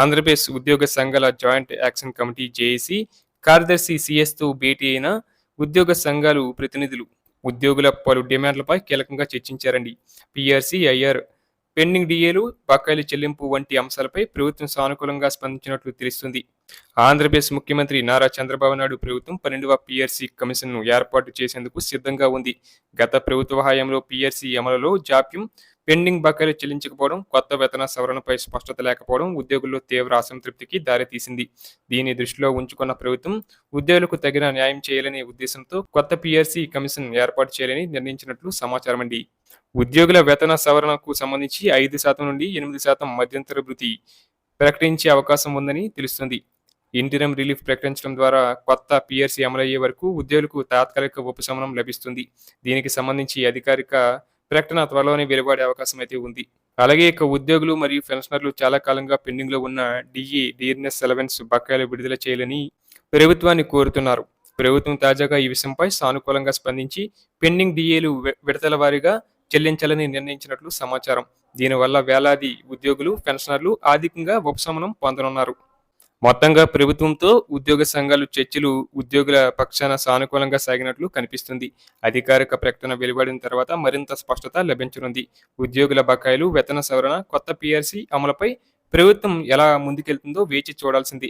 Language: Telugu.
ఆంధ్రప్రదేశ్ ఉద్యోగ సంఘాల జాయింట్ యాక్షన్ కమిటీ జేఏసీ కార్యదర్శి సిఎస్తో భేటీ అయిన ఉద్యోగ సంఘాలు ప్రతినిధులు ఉద్యోగుల పలు డిమాండ్లపై కీలకంగా చర్చించారండి. పిఆర్సీ ఐఆర్ పెండింగ్ డిఏలు బకాయిల చెల్లింపు వంటి అంశాలపై ప్రభుత్వం సానుకూలంగా స్పందించినట్లు తెలుస్తుంది. ఆంధ్రప్రదేశ్ ముఖ్యమంత్రి నారా చంద్రబాబు నాయుడు ప్రభుత్వం పన్నెండవ పీఆర్సీ కమిషన్ను ఏర్పాటు చేసేందుకు సిద్ధంగా ఉంది. గత ప్రభుత్వ హయాంలో పిఆర్సీ అమలులో జాప్యం పెండింగ్ బకాయిలు చెల్లించకపోవడం కొత్త వేతన సవరణపై స్పష్టత లేకపోవడం ఉద్యోగుల్లో తీవ్ర అసంతృప్తికి దారితీసింది. దీన్ని దృష్టిలో ఉంచుకున్న ప్రభుత్వం ఉద్యోగులకు తగిన న్యాయం చేయాలనే ఉద్దేశంతో కొత్త పీఆర్సీ కమిషన్ ఏర్పాటు చేయాలని నిర్ణయించినట్లు సమాచారం అండి ఉద్యోగుల వేతన సవరణకు సంబంధించి ఐదు శాతం నుండి ఎనిమిది శాతం మధ్యంతర భృతి ప్రకటించే అవకాశం ఉందని తెలుస్తుంది. ఇంటిరం రిలీఫ్ ప్రకటించడం ద్వారా కొత్త పిఆర్సీ అమలయ్యే వరకు ఉద్యోగులకు తాత్కాలిక ఉపశమనం లభిస్తుంది. దీనికి సంబంధించి అధికారిక ప్రకటన త్వరలోనే వెలువడే అవకాశం అయితే ఉంది. అలాగే ఇక ఉద్యోగులు మరియు పెన్షనర్లు చాలా కాలంగా పెండింగ్లో ఉన్న డిఈ డియర్నెస్ సెలవెన్స్ బకాయిలు విడుదల చేయాలని ప్రభుత్వాన్ని కోరుతున్నారు. ప్రభుత్వం తాజాగా ఈ విషయంపై సానుకూలంగా స్పందించి పెండింగ్ డిఏలు విడతల వారీగా చెల్లించాలని నిర్ణయించినట్లు సమాచారం. దీనివల్ల వేలాది ఉద్యోగులు పెన్షనర్లు ఆర్థికంగా ఉపశమనం పొందనున్నారు. మొత్తంగా ప్రభుత్వంతో ఉద్యోగ సంఘాలు చర్చలు ఉద్యోగుల పక్షాన సానుకూలంగా సాగినట్లు కనిపిస్తుంది. అధికారిక ప్రకటన వెలువడిన తర్వాత మరింత స్పష్టత లభించనుంది. ఉద్యోగుల బకాయిలు వేతన సవరణ కొత్త పిఆర్సీ అమలుపై ప్రభుత్వం ఎలా ముందుకెళ్తుందో వేచి చూడాల్సింది.